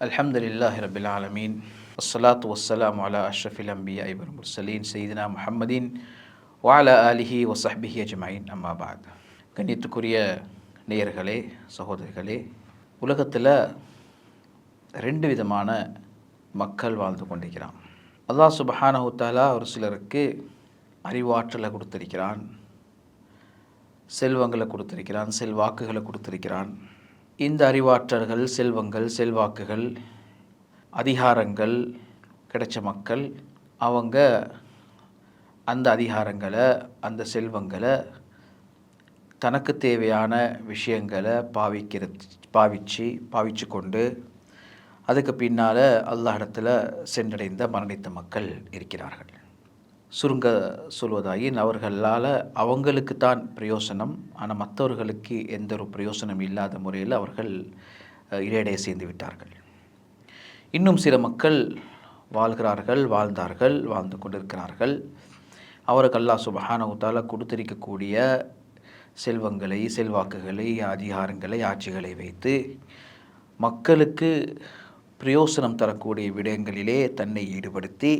الحمد لله رب العالمين والصلاة والسلام على أشرف الأنبياء والمرسلين سيدنا محمد وعلى آله وصحبه أجمعين أما بعد கண்ணியத்துக்குரிய நேயர்களே சகோதரிகளே உலகத்தில் ரெண்டு விதமான மக்கள் வாழ்ந்து கொண்டிருக்கிறான் அல்லாஹ் சுபஹானஹு தஆலா ஒரு சிலருக்கு அறிவாற்றலை கொடுத்திருக்கிறான் செல்வங்களை கொடுத்திருக்கிறான் செல்வாக்குகளை கொடுத்திருக்கிறான் இந்த அறிவாற்றல்கள் செல்வங்கள் செல்வாக்குகள் அதிகாரங்கள் கிடைச்ச மக்கள் அவங்க அந்த அதிகாரங்களை அந்த செல்வங்களை தனக்கு தேவையான விஷயங்களை பாவிக்கிற பாவிச்சு பாவிச்சு கொண்டு அதுக்கு பின்னால் அல்லாஹ் இடத்துல சென்றடைந்த மரணித்த மக்கள் இருக்கிறார்கள். சுருங்க சொல்வதாயின் அவர்களால் அவங்களுக்கு தான் பிரயோசனம் ஆனால் மற்றவர்களுக்கு எந்த ஒரு பிரயோசனம் இல்லாத முறையில் அவர்கள் அஹ், இடையிடையே சேர்ந்து விட்டார்கள். இன்னும் சில மக்கள் வாழ்கிறார்கள் வாழ்ந்தார்கள் வாழ்ந்து கொண்டிருக்கிறார்கள். அவருக்கு அல்லாஹ் சுபஹானஹு கொடுத்திருக்கக்கூடிய செல்வங்களை செல்வாக்குகளை அதிகாரங்களை ஆட்சிகளை வைத்து மக்களுக்கு பிரயோசனம் தரக்கூடிய விடயங்களிலே தன்னை ஈடுபடுத்தி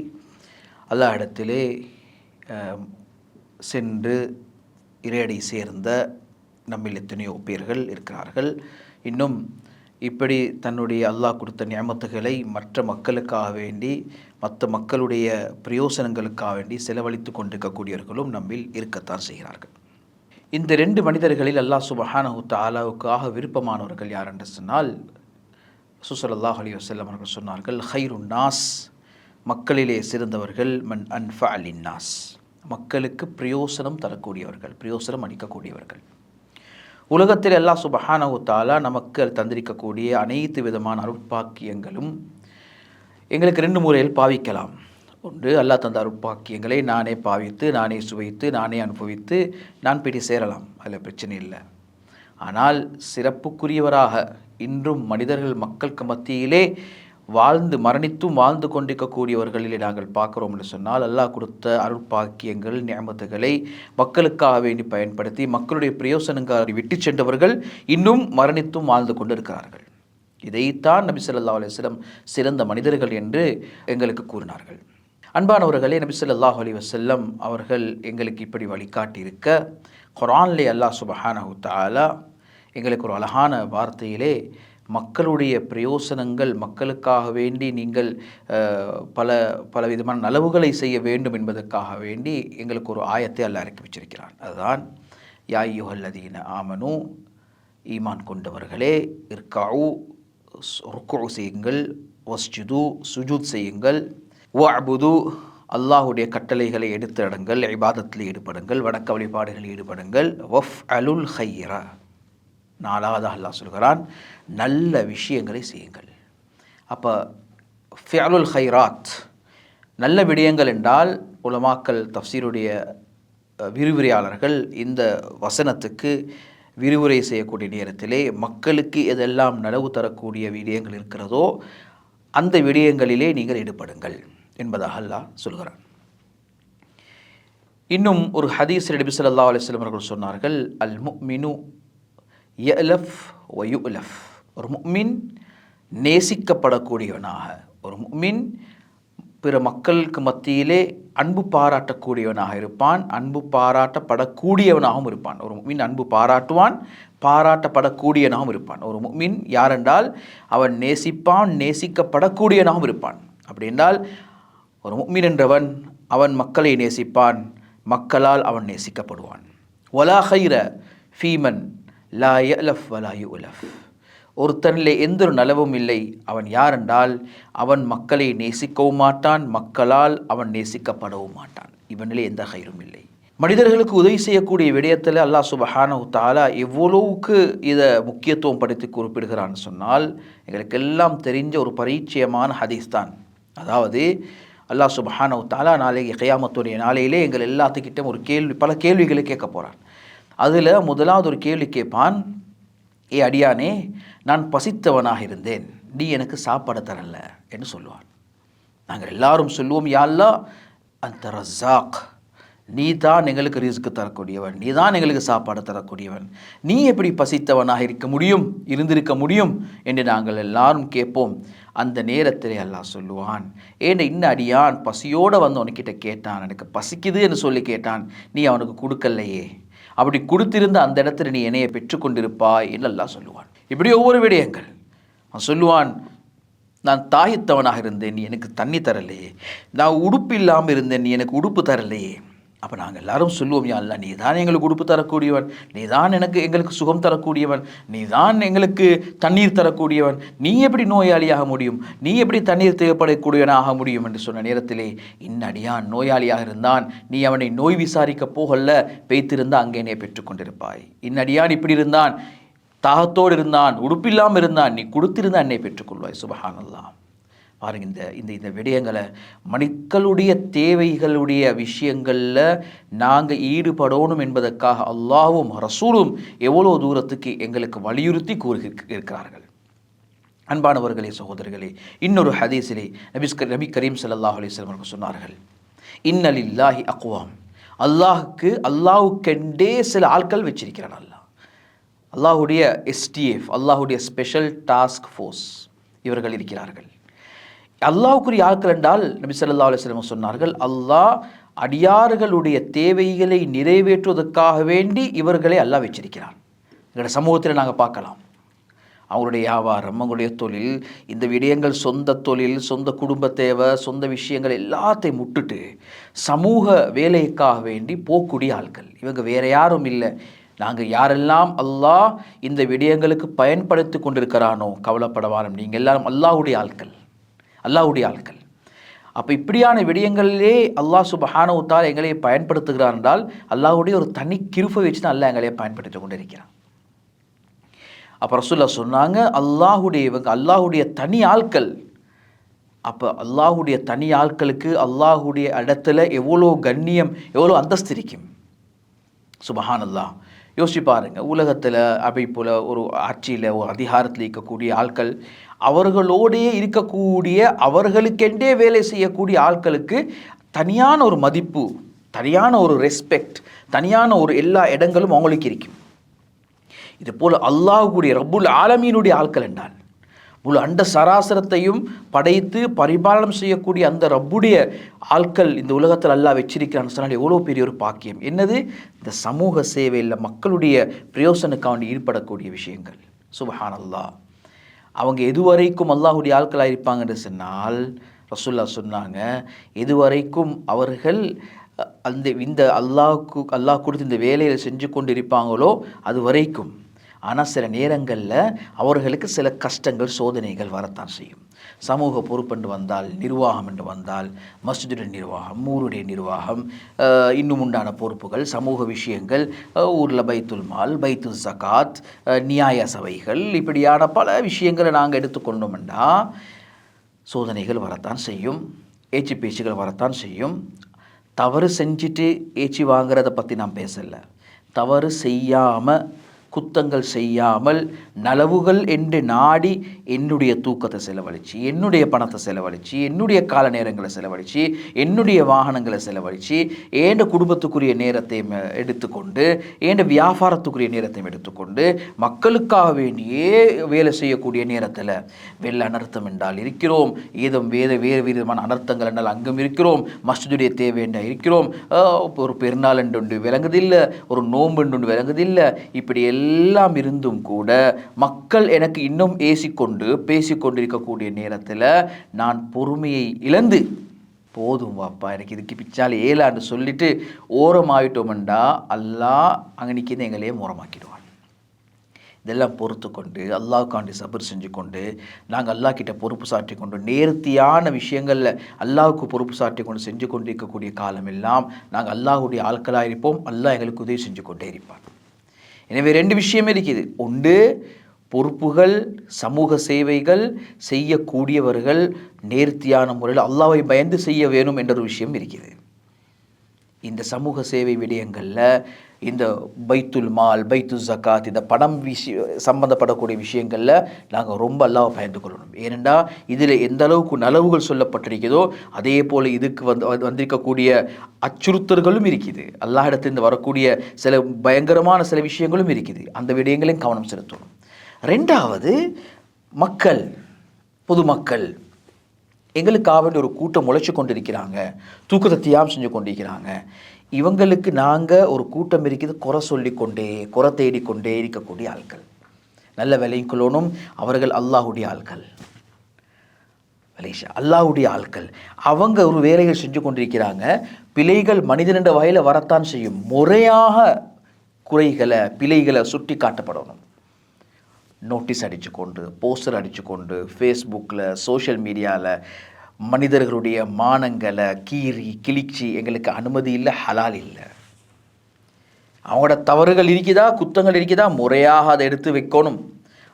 அல்லா இடத்திலே சென்று இறையடி சேர்ந்த நம்மில் எத்தனையோ பேர்கள் இருக்கிறார்கள். இன்னும் இப்படி தன்னுடைய அல்லாஹ் கொடுத்த நியமத்துகளை மற்ற மக்களுக்காக வேண்டி மற்ற மக்களுடைய பிரயோசனங்களுக்காக வேண்டி செலவழித்து கொண்டிருக்கக்கூடியவர்களும் நம்மில் இருக்கத்தான் செய்கிறார்கள். இந்த ரெண்டு மனிதர்களில் அல்லாஹ் சுபஹானஹு தஆலாவுக்காக விருப்பமானவர்கள் யார் என்று சொன்னால் சுசல்லாஹ் அலி வசல்லம் அவர்கள் சொன்னார்கள் ஹைருன் நாஸ் மக்களிலே சிறந்தவர்கள் மன் அன்ஃபா அலின்னாஸ் மக்களுக்கு பிரயோசனம் தரக்கூடியவர்கள் பிரயோசனம் அளிக்கக்கூடியவர்கள். உலகத்தில் எல்லா சுபஹானஹு நமக்கு தந்திருக்கக்கூடிய அனைத்து விதமான அருட்பாக்கியங்களும் எங்களுக்கு ரெண்டு முறையில் பாவிக்கலாம். ஒன்று அல்லாஹ் தந்த அருட்பாக்கியங்களை நானே பாவித்து நானே சுவைத்து நானே அனுபவித்து நான் பிடி சேரலாம். அதில் பிரச்சனை இல்லை. ஆனால் சிறப்புக்குரியவராக இன்றும் மனிதர்கள் மக்களுக்கு மத்தியிலே வாழ்ந்து மரணித்தும் வாழ்ந்து கொண்டிருக்கக்கூடியவர்களிலே நாங்கள் பார்க்குறோம் என்று சொன்னால் அல்லாஹ் கொடுத்த அருட்பாக்கியங்கள் நியமத்துகளை மக்களுக்காக வேண்டி பயன்படுத்தி மக்களுடைய பிரயோசனங்களை விட்டு சென்றவர்கள் இன்னும் மரணித்தும் வாழ்ந்து கொண்டிருக்கிறார்கள். இதைத்தான் நபி சொல்லா அலுவலம் சிறந்த மனிதர்கள் என்று எங்களுக்கு கூறினார்கள். அன்பானவர்களே நபி சொல்லாஹ் அலி வசல்லம் அவர்கள் எங்களுக்கு இப்படி வழிகாட்டியிருக்க குரான்லே அல்லாஹ் சுப்ஹானஹு தஆலா எங்களுக்கு ஒரு அழகான வார்த்தையிலே மக்களுடைய பிரயோசனங்கள் மக்களுக்காக வேண்டி நீங்கள் பல பல விதமான நலவுகளை செய்ய வேண்டும் என்பதற்காக வேண்டி எங்களுக்கு ஒரு ஆயத்தை அல்ல இறக்கி வச்சிருக்கிறான். அதுதான் யாயுஹல்லதீன ஆமனு ஈமான் கொண்டவர்களே இர்காவு ருக்கு செய்யுங்கள் வஸ்ஜுது சுஜூத் செய்யுங்கள் வஅபுது அல்லாஹுடைய கட்டளைகளை எடுத்திடுங்கள் இபாதத்தில் ஈடுபடுங்கள் வணக்க வழிபாடுகளில் ஈடுபடுங்கள் வஃப் அலுல் ஹையரா நாலாவதாக அல்லாஹ் சொல்கிறான் நல்ல விஷயங்களை செய்யுங்கள். அப்போ ஃபியலுல் ஹைராத் நல்ல விடயங்கள் என்றால் உலமாக்கல் தஃசீருடைய விரிவுரையாளர்கள் இந்த வசனத்துக்கு விரிவுரை செய்யக்கூடிய நேரத்திலே மக்களுக்கு எதெல்லாம் நனவு தரக்கூடிய விடயங்கள் இருக்கிறதோ அந்த விடயங்களிலே நீங்கள் ஈடுபடுங்கள் என்பதாக அல்லாஹ் சொல்கிறான். இன்னும் ஒரு ஹதீஸ் நபி சொல்லா அலைஹி அவர்கள் சொன்னார்கள் அல் முஃமினு யலஃப் ஒயுலஃப் ஒரு முக்மின் நேசிக்கப்படக்கூடியவனாக. ஒரு முக்மின் பிற மக்களுக்கு மத்தியிலே அன்பு பாராட்டக்கூடியவனாக இருப்பான். அன்பு பாராட்டப்படக்கூடியவனாகவும் இருப்பான். ஒரு முஃமின் அன்பு பாராட்டுவான் பாராட்டப்படக்கூடியவனாகவும் இருப்பான். ஒரு முஃமின் யாரென்றால் அவன் நேசிப்பான் நேசிக்கப்படக்கூடியவனாகவும் இருப்பான். அப்படி என்றால் ஒரு முஃமின் என்றவன் அவன் மக்களை நேசிப்பான் மக்களால் அவன் நேசிக்கப்படுவான். வலா ஹைர ஃபீமன் லா யலஃப் வலா யுலஃப். ஒருத்தனிலே எந்த ஒரு நலவும் இல்லை. அவன் யாரென்றால் அவன் மக்களை நேசிக்கவும் மாட்டான் மக்களால் அவன் நேசிக்கப்படவும் மாட்டான். இவனிலே எந்த ஹைரும் இல்லை. மனிதர்களுக்கு உதவி செய்யக்கூடிய விடயத்தில் அல்லாஹ் சுபஹானஹு தாலா எவ்வளவுக்கு இதை முக்கியத்துவம் படுத்தி குறிப்பிடுகிறான்னு சொன்னால் எங்களுக்கு எல்லாம் தெரிஞ்ச ஒரு பரிச்சயமான ஹதீஸ் தான். அதாவது அல்லாஹ் சுபஹானஹு தாலா நாளைக்கு கையாமத்துடைய நாளையிலே எங்கள் எல்லாத்துக்கிட்டும் ஒரு கேள்வி பல கேள்விகளை கேட்க போகிறான் அதில் முதலாவது ஒரு கேள்வி கேட்பான் ஏ அடியானே நான் பசித்தவனாக இருந்தேன். நீ எனக்கு சாப்பாடு தரல. என்று சொல்லுவான். நாங்கள் எல்லாரும் சொல்லுவோம் யாழ்லா அந்த ரஸாக். நீ தான் எங்களுக்கு ரிஸ்க்கு தரக்கூடியவன். நீ தான் எங்களுக்கு சாப்பாடு தரக்கூடியவன். நீ எப்படி பசித்தவனாக இருக்க முடியும் இருந்திருக்க முடியும்? என்று நாங்கள் எல்லாரும் கேட்போம். அந்த நேரத்தில் அல்லாஹ் சொல்லுவான் ஏன் இன்ன அடியான் பசியோடு வந்து உனக்கிட்ட கேட்டான். எனக்கு பசிக்குது என்று சொல்லி கேட்டான். நீ அவனுக்கு கொடுக்கலையே. அப்படி கொடுத்திருந்த அந்த இடத்துல நீ என்னையை பெற்றுக்கொண்டிருப்பாய் என்று சொல்லுவான். இப்படி ஒவ்வொரு விடயங்கள். அவன் சொல்லுவான் நான் தாயத்தவனாக இருந்தேன் நீ எனக்கு தண்ணி தரலையே. நான் உடுப்பு இல்லாமல் இருந்தேன் நீ எனக்கு உடுப்பு தரலையே. அப்போ நாங்கள் எல்லாரும் சொல்லுவோம் யா அல்லா நீ தான் எங்களுக்கு உடுப்பு தரக்கூடியவன். நீ தான் எனக்கு எங்களுக்கு சுகம் தரக்கூடியவன். நீ தான் எங்களுக்கு தண்ணீர் தரக்கூடியவன். நீ எப்படி நோயாளியாக முடியும்? நீ எப்படி தண்ணீர் தேவைப்படக்கூடியவனாக ஆக முடியும்? என்று சொன்ன நேரத்திலே இன்னடியான் நோயாளியாக இருந்தான். நீ அவனை நோய் விசாரிக்க போகல பேய்த்திருந்த அங்கே என்னை பெற்றுக்கொண்டிருப்பாய் இன்னடியான் இப்படி இருந்தான். தாகத்தோடு இருந்தான். உடுப்பில்லாமல் இருந்தான். நீ கொடுத்திருந்தா என்னை பெற்றுக்கொள்வாய் சுபஹானல்லாம் பாருங்க இந்த இந்த இந்த விடயங்களை. மனிதர்களுடைய தேவைகளுடைய விஷயங்களில் நாங்கள் ஈடுபடணும் என்பதற்காக அல்லாவும் ரசூலும் எவ்வளோ தூரத்துக்கு எங்களுக்கு வலியுறுத்தி கூறுகிற இருக்கிறார்கள். அன்பானவர்களே சகோதரர்களே இன்னொரு ஹதீஸிலே நபிஸ்கர் நபி கரீம் சல்லாஹ் அலைஹி அவர்கள் சொன்னார்கள் இன்னலில்லாஹி அக்வாம். அல்லாஹுக்கு அல்லாஹுக்கெண்டே சில ஆட்கள் வச்சிருக்கிறான் அல்லாஹ். அல்லாஹுடைய எஸ்டிஎஃப் அல்லாஹுடைய ஸ்பெஷல் டாஸ்க் ஃபோர்ஸ் இவர்கள் இருக்கிறார்கள். அல்லாஹுக்குரிய ஆட்கள் என்றால் நபி சல்லா அலுவலம் சொன்னார்கள் அல்லாஹ் அடியார்களுடைய தேவைகளை நிறைவேற்றுவதற்காக வேண்டி இவர்களை அல்லாஹ் வச்சிருக்கிறான் எங்களுடைய சமூகத்தில் நாங்கள் பார்க்கலாம். அவங்களுடைய வியாபாரம் அவங்களுடைய தொழில் இந்த விடயங்கள் சொந்த தொழில் சொந்த குடும்ப தேவை சொந்த விஷயங்கள் எல்லாத்தையும் முட்டுட்டு சமூக வேலைக்காக வேண்டி போகக்கூடிய ஆட்கள். இவங்க வேறு யாரும் இல்லை. நாங்கள் யாரெல்லாம் அல்லாஹ் இந்த விடயங்களுக்கு பயன்படுத்தி கொண்டிருக்கிறானோ கவலைப்படவாரம் நீங்கள் எல்லாரும் அல்லாஹ்வுடைய ஆட்கள். அல்லாவுடைய ஆட்கள். அப்போ இப்படியான விடயங்களிலே அல்லாஹ் சுபஹானவுத்தால் எங்களை பயன்படுத்துகிறார் என்றால் அல்லாஹுடைய ஒரு தனி கிருப்பை வச்சு தான் அல்லாஹ் எங்களை பயன்படுத்தி கொண்டிருக்கிறான். அப்போ ரசூல்லா சொன்னாங்க அல்லாஹுடைய இவங்க அல்லாஹுடைய தனி ஆட்கள். அப்போ அல்லாஹுடைய தனி ஆட்களுக்கு அல்லாஹுடைய இடத்துல எவ்வளோ கண்ணியம் எவ்வளோ அந்தஸ்து இருக்கும்? சுபஹான் அல்லாஹ் யோசிச்சு பாருங்கள் உலகத்தில் அப்படி போல் ஒரு ஆட்சியில் ஒரு அதிகாரத்தில் இருக்கக்கூடிய ஆட்கள் அவர்களோடே இருக்கக்கூடிய அவர்களுக்கெண்டே வேலை செய்யக்கூடிய ஆட்களுக்கு தனியான ஒரு மதிப்பு தனியான ஒரு ரெஸ்பெக்ட் தனியான ஒரு எல்லா இடங்களும் அவங்களுக்கு இருக்கும். இது போல் அல்லாஹுடைய ரப்புல் ஆலமீனுடைய ஆட்கள் என்றால் முழு அண்ட சராசரத்தையும் படைத்து பரிபாலனம் செய்யக்கூடிய அந்த ரப்புடைய ஆட்கள் இந்த உலகத்தில் அல்லாஹ் வச்சிருக்கிறான்னு சொன்னால் எவ்வளோ பெரிய ஒரு பாக்கியம். என்னது? இந்த சமூக சேவையில் மக்களுடைய பிரயோசனுக்காக ஈடுபடக்கூடிய விஷயங்கள். சுபஹான் அல்லாஹ் அவங்க எதுவரைக்கும் அல்லாஹுடைய ஆட்களாக இருப்பாங்கன்னு சொன்னால் ரசுல்லா சொன்னாங்க எதுவரைக்கும் அவர்கள் அந்த இந்த அல்லாஹ்க்கு அல்லாஹ் கொடுத்து இந்த வேலையில் செஞ்சு கொண்டு இருப்பாங்களோ அது வரைக்கும். ஆனால் சில நேரங்களில் அவர்களுக்கு சில கஷ்டங்கள் சோதனைகள் வரத்தான் செய்யும். சமூக பொறுப்பென்று வந்தால் நிர்வாகம் என்று வந்தால் மஸ்ஜிதுடைய நிர்வாகம் ஊருடைய நிர்வாகம் இன்னும் உண்டான பொறுப்புகள் சமூக விஷயங்கள் ஊரில் பைத்துல் மால் பைத்துல் சகாத் நியாய சபைகள் இப்படியான பல விஷயங்களை நாங்கள் எடுத்துக்கொண்டோம்னா சோதனைகள் வரத்தான் செய்யும் ஏச்சு பேச்சுகள் வரத்தான் செய்யும். தவறு செஞ்சுட்டு ஏச்சி வாங்குறத பற்றி நான் பேசலை. தவறு செய்யாமல் குத்தங்கள் செய்யாமல் நலவுகள் என்று நாடி என்னுடைய தூக்கத்தை செலவழித்து என்னுடைய பணத்தை செலவழித்து என்னுடைய கால நேரங்களை செலவழித்து என்னுடைய வாகனங்களை செலவழித்து ஏண்ட குடும்பத்துக்குரிய நேரத்தையும் எடுத்துக்கொண்டு ஏண்ட வியாபாரத்துக்குரிய நேரத்தையும் எடுத்துக்கொண்டு மக்களுக்காக வேண்டியே வேலை செய்யக்கூடிய நேரத்தில் வெள்ள அனர்த்தம் என்றால் இருக்கிறோம். ஏதும் வேத வேறு விதமான அனர்த்தங்கள் என்றால் அங்கும் இருக்கிறோம். மஸ்ஜிதுடைய தேவை என்றால் இருக்கிறோம். ஒரு பெருநாள் என்று விளங்குதில்லை ஒரு நோன்பு என்று விளங்குதில்லை. இப்படி எல்லாம் எல்லாம் இருந்தும் கூட மக்கள் எனக்கு இன்னும் ஏசிக்கொண்டு பேசிக்கொண்டிருக்கக்கூடிய நேரத்தில் நான் பொறுமையை இழந்து போதும் வாப்பா எனக்கு இதுக்கு பிச்சால் ஏலான்னு சொல்லிட்டு ஓரமாயிட்டோம்டா அல்லாஹ் அங்கே எங்களையே ஓரமாக்கிடுவான் இதெல்லாம் பொறுத்து கொண்டு அல்லாவுக்காண்டி சபர் செஞ்சு கொண்டு நாங்கள் அல்லாஹ் கிட்ட பொறுப்பு சாற்றி கொண்டு நேர்த்தியான விஷயங்களில் அல்லாஹ்வுக்கு பொறுப்பு சாட்டி கொண்டு செஞ்சு கொண்டு இருக்கக்கூடிய காலமெல்லாம் நாங்கள் அல்லாஹ்வுடைய ஆட்களாக இருப்போம் அல்லாஹ் எங்களுக்கு உதவி செஞ்சு கொண்டே இருப்பான். எனவே ரெண்டு விஷயமே இருக்குது. ஒன்று பொறுப்புகள் சமூக சேவைகள் செய்யக்கூடியவர்கள் நேர்த்தியான முறையில் அல்லாவை பயந்து செய்ய வேணும் என்ற ஒரு விஷயம் இருக்குது. இந்த சமூக சேவை விடயங்களில் இந்த பைத்துல் மால் பைத்து ஜக்காத் இந்த பணம் விஷய சம்பந்தப்படக்கூடிய விஷயங்களில் நாங்கள் ரொம்ப அல்லாவை பயந்து கொள்ளணும். ஏனென்றால் இதில் எந்த அளவுக்கு நலவுகள் சொல்லப்பட்டிருக்கிறதோ அதே போல் இதுக்கு வந்து வந்திருக்கக்கூடிய அச்சுறுத்தல்களும் இருக்குது. அல்லாஹிடத்திலிருந்து வரக்கூடிய சில பயங்கரமான சில விஷயங்களும் இருக்குது. அந்த விடயங்களையும் கவனம் செலுத்தணும். ரெண்டாவது மக்கள் பொதுமக்கள் எங்களுக்காக வேண்டி ஒரு கூட்டம் முளைச்சு கொண்டிருக்கிறாங்க. தூக்கத்தை தியாகம் செஞ்சு கொண்டிருக்கிறாங்க. இவங்களுக்கு நாங்கள் ஒரு கூட்டம் இருக்குது குறை சொல்லிக்கொண்டே குறை தேடிக்கொண்டே இருக்கக்கூடிய ஆட்கள். நல்ல விலையும் கொள்ளணும். அவர்கள் அல்லாஹுடைய ஆட்கள். மலேசியா அல்லாஹுடைய ஆட்கள். அவங்க ஒரு வேலைகள் செஞ்சு கொண்டிருக்கிறாங்க. பிழைகள் மனிதனிட வகையில் வரத்தான் செய்யும். முறையாக குறைகளை பிழைகளை சுட்டி காட்டப்படணும் நோட்டீஸ் அடித்து கொண்டு போஸ்டர் அடித்து கொண்டு ஃபேஸ்புக்கில் சோஷியல் மீடியாவில் மனிதர்களுடைய மானங்களை கீறி கிழிச்சி எங்களுக்கு அனுமதி இல்லை ஹலால் இல்லை. அவங்களோட தவறுகள் இருக்குதா குத்தங்கள் இருக்குதா முறையாக அதை எடுத்து வைக்கணும்.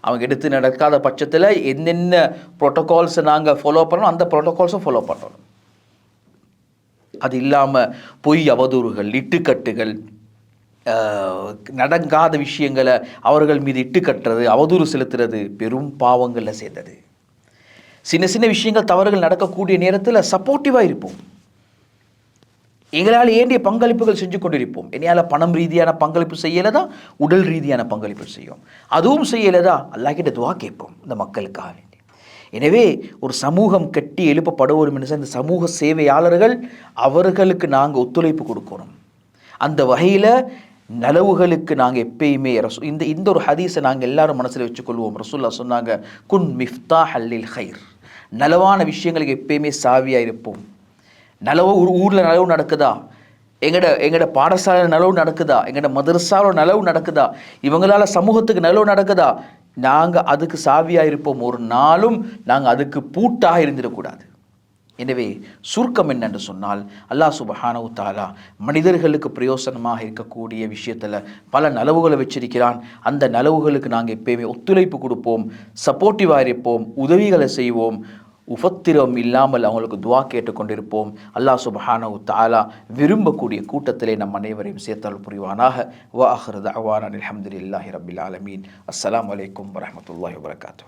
அவங்க எடுத்து நடக்காத பட்சத்தில் என்னென்ன ப்ரோட்டோகால்ஸை நாங்கள் ஃபாலோ பண்ணணும் அந்த ப்ரோட்டோகால்ஸும் ஃபாலோ பண்ணணும். அது இல்லாமல் பொய் அவதூறுகள் இட்டுக்கட்டுகள் நடங்காத விஷயங்களை அவர்கள் மீது இட்டுக்கட்டுறது அவதூறு செலுத்துறது பெரும் பாவங்களில் சேர்ந்தது சின்ன சின்ன விஷயங்கள் தவறுகள் நடக்கக்கூடிய நேரத்தில் சப்போர்ட்டிவாக இருப்போம். எங்களால் ஏண்டிய பங்களிப்புகள் செஞ்சு கொண்டிருப்போம். என்னையால் பணம் ரீதியான பங்களிப்பு செய்யலதா? உடல் ரீதியான பங்களிப்பு செய்யும் அதுவும் செய்யலதா? அல்லாக்கிட்ட துவா கேட்போம் இந்த மக்களுக்காக வேண்டி. எனவே ஒரு சமூகம் கட்டி எழுப்பப்படுவோம் என்று இந்த சமூக சேவையாளர்கள் அவர்களுக்கு நாங்கள் ஒத்துழைப்பு கொடுக்கணும். அந்த வகையில் நலவுகளுக்கு நாங்கள் எப்பயுமே ரசு இந்த இந்த ஒரு ஹதீஸை நாங்கள் எல்லாரும் மனசில் வச்சுக்கொள்வோம். ரசூல்லா சொன்னாங்க குன் மிஃப்தா ஹல்லில் ஹைர் நலவான விஷயங்களுக்கு எப்பயுமே சாவியாக இருப்போம். நலவு ஒரு ஊரில் நலவு நடக்குதா? எங்கட எங்கட பாடசாலையில் நலவு நடக்குதா? எங்கட மதரசாவில் நலவு நடக்குதா? இவங்களால் சமூகத்துக்கு நலவு நடக்குதா? நாங்கள் அதுக்கு சாவியாக இருப்போம். ஒரு நாளும் நாங்கள் அதுக்கு பூட்டாக இருந்துடக்கூடாது. எனவே சுருக்கம் என்னென்று சொன்னால் அல்லாஹ் சுபஹானவு தாலா மனிதர்களுக்கு பிரயோசனமாக இருக்கக்கூடிய விஷயத்தில் பல நலவுகளை வச்சிருக்கிறான். அந்த நலவுகளுக்கு நாங்கள் எப்பயுமே ஒத்துழைப்பு கொடுப்போம். சப்போர்ட்டிவாக இருப்போம். உதவிகளை செய்வோம். உபத்திரம் இல்லாமல் அவங்களுக்கு துவா கேட்டுக்கொண்டிருப்போம். அல்லாஹ் சுபஹானவு தாலா விரும்பக்கூடிய கூட்டத்திலே நம் அனைவரையும் சேர்த்தால் புரிவானாக. வா அஹ்ரத் அவான் அலமதுல்லாஹி ரபில் ஆலமீன். அஸ்லாம் வலைக்கம் வரஹ்மத்துல்லாஹி வரகாத்தூ